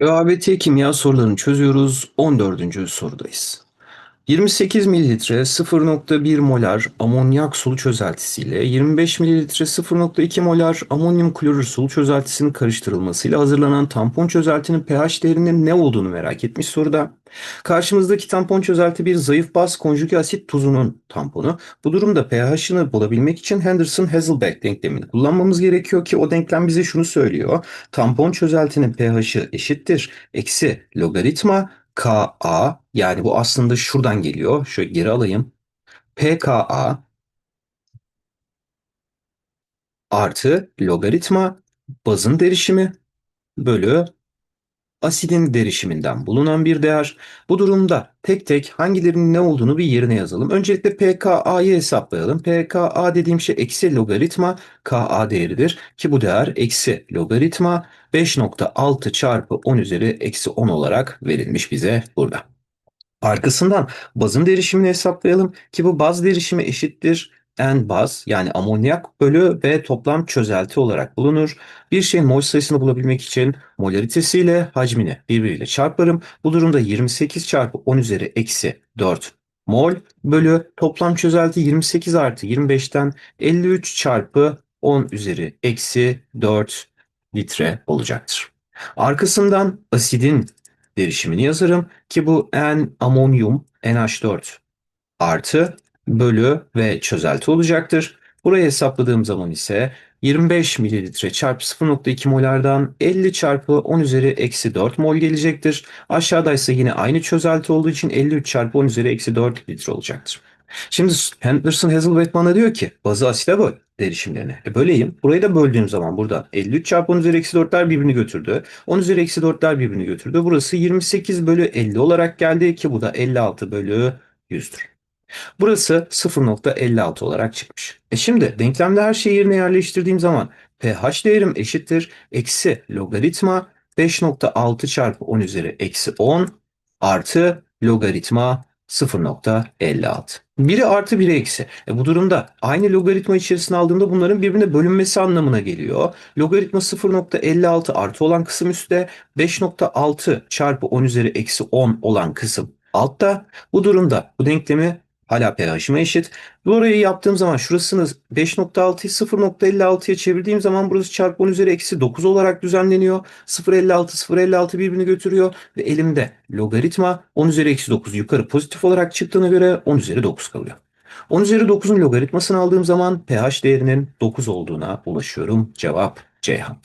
ÖABT kimya sorularını çözüyoruz. 14. sorudayız. 28 mililitre 0.1 molar amonyak sulu çözeltisiyle 25 mililitre 0.2 molar amonyum klorür sulu çözeltisinin karıştırılmasıyla hazırlanan tampon çözeltinin pH değerinin ne olduğunu merak etmiş soruda. Karşımızdaki tampon çözelti bir zayıf baz konjüge asit tuzunun tamponu. Bu durumda pH'ını bulabilmek için Henderson-Hazelbeck denklemini kullanmamız gerekiyor ki o denklem bize şunu söylüyor. Tampon çözeltinin pH'i eşittir. Eksi logaritma KA yani bu aslında şuradan geliyor. Şöyle geri alayım. PKA artı logaritma bazın derişimi bölü asidin derişiminden bulunan bir değer. Bu durumda tek tek hangilerinin ne olduğunu bir yerine yazalım. Öncelikle pKa'yı hesaplayalım. pKa dediğim şey eksi logaritma Ka değeridir ki bu değer eksi logaritma 5.6 çarpı 10 üzeri eksi 10 olarak verilmiş bize burada. Arkasından bazın derişimini hesaplayalım ki bu baz derişimi eşittir n baz yani amonyak bölü ve toplam çözelti olarak bulunur. Bir şeyin mol sayısını bulabilmek için molaritesiyle hacmini birbiriyle çarparım. Bu durumda 28 çarpı 10 üzeri eksi 4 mol bölü toplam çözelti 28 artı 25'ten 53 çarpı 10 üzeri eksi 4 litre olacaktır. Arkasından asidin derişimini yazarım ki bu N amonyum NH4 artı bölü ve çözelti olacaktır. Burayı hesapladığım zaman ise 25 mililitre çarpı 0.2 molardan 50 çarpı 10 üzeri eksi 4 mol gelecektir. Aşağıda ise yine aynı çözelti olduğu için 53 çarpı 10 üzeri eksi 4 litre olacaktır. Şimdi Henderson Hazelbeck bana diyor ki bazı asite böl derişimlerini. E böleyim. Burayı da böldüğüm zaman burada 53 çarpı 10 üzeri eksi 4'ler birbirini götürdü. 10 üzeri eksi 4'ler birbirini götürdü. Burası 28 bölü 50 olarak geldi ki bu da 56 bölü 100'dür. Burası 0.56 olarak çıkmış. E şimdi denklemde her şeyi yerine yerleştirdiğim zaman pH değerim eşittir. Eksi logaritma 5.6 çarpı 10 üzeri eksi 10 artı logaritma 0.56. Biri artı biri eksi. E bu durumda aynı logaritma içerisine aldığımda bunların birbirine bölünmesi anlamına geliyor. Logaritma 0.56 artı olan kısım üstte 5.6 çarpı 10 üzeri eksi 10 olan kısım altta. Bu durumda bu denklemi hala pH'ime eşit. Burayı yaptığım zaman şurasını 5.6'yı 0.56'ya çevirdiğim zaman burası çarpı 10 üzeri eksi 9 olarak düzenleniyor. 0.56 0.56 birbirini götürüyor ve elimde logaritma 10 üzeri eksi 9 yukarı pozitif olarak çıktığına göre 10 üzeri 9 kalıyor. 10 üzeri 9'un logaritmasını aldığım zaman pH değerinin 9 olduğuna ulaşıyorum. Cevap Ceyhan.